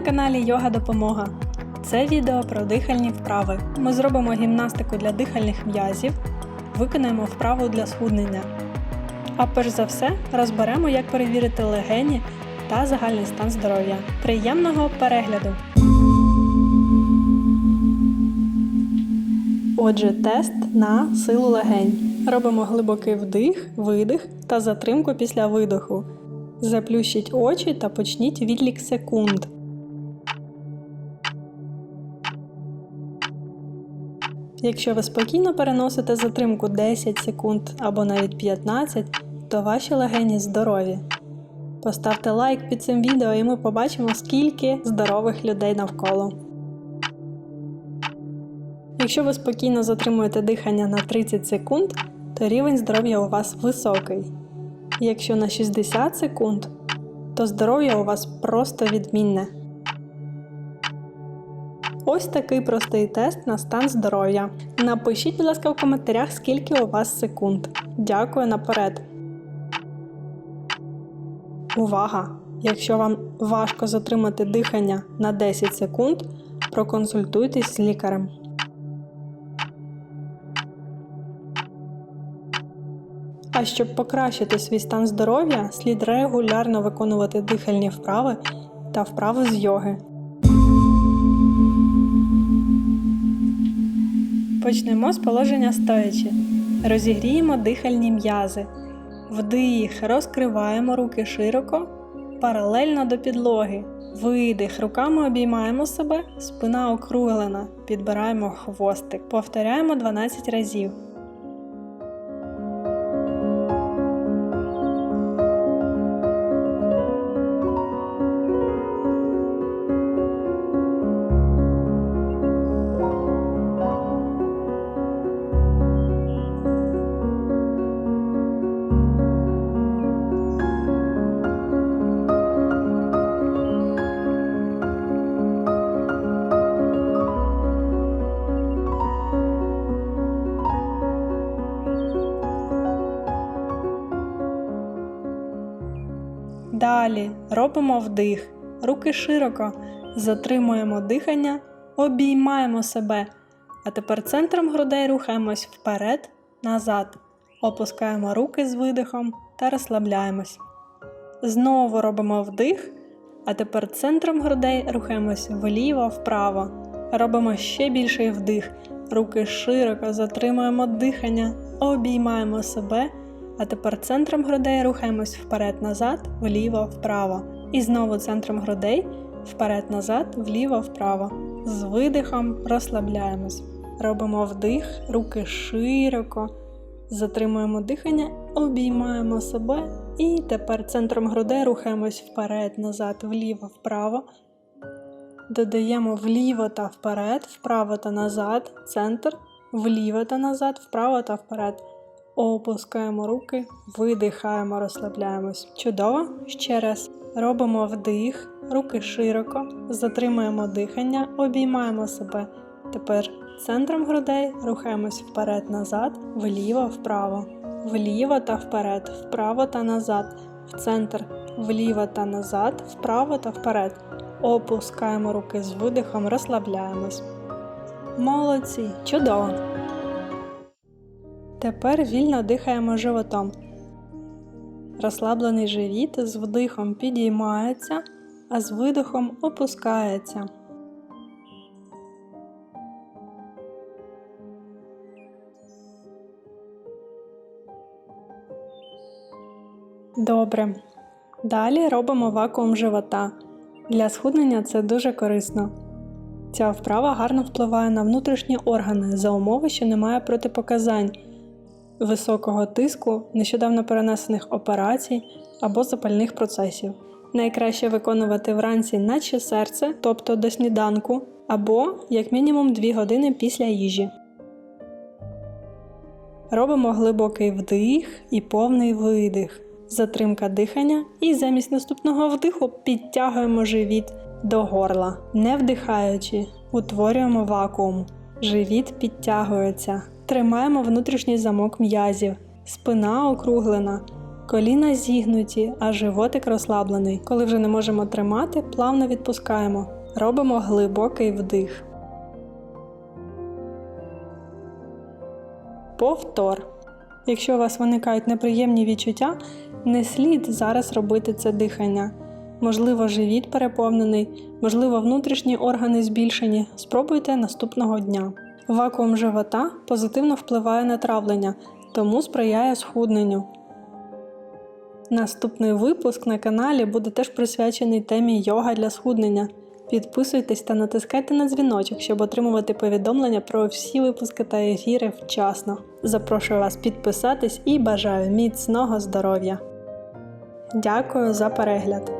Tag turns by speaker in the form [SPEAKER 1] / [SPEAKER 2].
[SPEAKER 1] на каналі Йога Допомога. Це відео про дихальні вправи. Ми зробимо гімнастику для дихальних м'язів, виконаємо вправу для схуднення. А перш за все розберемо, як перевірити легені та загальний стан здоров'я. Приємного перегляду! Отже, тест на силу легень. Робимо глибокий вдих, видих та затримку після видоху. Заплющіть очі та почніть відлік секунд. Якщо ви спокійно переносите затримку 10 секунд або навіть 15, то ваші легені здорові. Поставте лайк під цим відео і ми побачимо, скільки здорових людей навколо. Якщо ви спокійно затримуєте дихання на 30 секунд, то рівень здоров'я у вас високий. Якщо на 60 секунд, то здоров'я у вас просто відмінне. Ось такий простий тест на стан здоров'я. Напишіть, будь ласка, в коментарях, скільки у вас секунд. Дякую наперед. Увага! Якщо вам важко затримати дихання на 10 секунд, проконсультуйтесь з лікарем. А щоб покращити свій стан здоров'я, слід регулярно виконувати дихальні вправи та вправи з йоги. Почнемо з положення стоячи. Розігріємо дихальні м'язи. Вдих, розкриваємо руки широко, паралельно до підлоги. Видих, руками обіймаємо себе, спина округлена, підбираємо хвостик. Повторяємо 12 разів. Далі. Робимо вдих, руки широко, затримуємо дихання, обіймаємо себе. А тепер центром грудей рухаємось вперед, назад, опускаємо руки з видихом та розслабляємось. Знову робимо вдих, а тепер центром грудей рухаємось вліво, вправо. Робимо ще більший вдих, руки широко. Затримуємо дихання, обіймаємо себе. А тепер центром грудей рухаємось вперед-назад, вліво, вправо. І знову центром грудей вперед-назад, вліво, вправо. З видихом розслабляємось. Робимо вдих, руки широко. Затримуємо дихання, обіймаємо себе. І тепер центром грудей рухаємось вперед-назад, вліво, вправо. Додаємо вліво та вперед, вправо та назад, центр, вліво та назад, вправо та вперед. Опускаємо руки, видихаємо, розслабляємось. Чудово. Ще раз. Робимо вдих, руки широко, затримуємо дихання, обіймаємо себе. Тепер центром грудей рухаємось вперед-назад, вліво, вправо, вліво та вперед, вправо та назад, в центр, вліво та назад, вправо та вперед. Опускаємо руки з видихом, розслабляємось. Молодці! Чудово! Тепер вільно дихаємо животом. Розслаблений живіт з вдихом підіймається, а з видихом опускається. Добре. Далі робимо вакуум живота. Для схуднення це дуже корисно. Ця вправа гарно впливає на внутрішні органи за умови, що немає протипоказань високого тиску, нещодавно перенесених операцій або запальних процесів. Найкраще виконувати вранці наче серце, тобто до сніданку, або як мінімум 2 години після їжі. Робимо глибокий вдих і повний видих, затримка дихання, і замість наступного вдиху підтягуємо живіт до горла, не вдихаючи, утворюємо вакуум. Живіт підтягується. Тримаємо внутрішній замок м'язів, спина округлена, Коліна зігнуті, а животик розслаблений. Коли вже не можемо тримати, плавно відпускаємо. Робимо глибокий вдих. Повтор. Якщо у вас виникають неприємні відчуття, не слід зараз робити це дихання. Можливо, живіт переповнений, можливо, внутрішні органи збільшені. Спробуйте наступного дня. Вакуум живота позитивно впливає на травлення, тому сприяє схудненню. Наступний випуск на каналі буде теж присвячений темі йога для схуднення. Підписуйтесь та натискайте на дзвіночок, щоб отримувати повідомлення про всі випуски та ефіри вчасно. Запрошую вас підписатись і бажаю міцного здоров'я. Дякую за перегляд!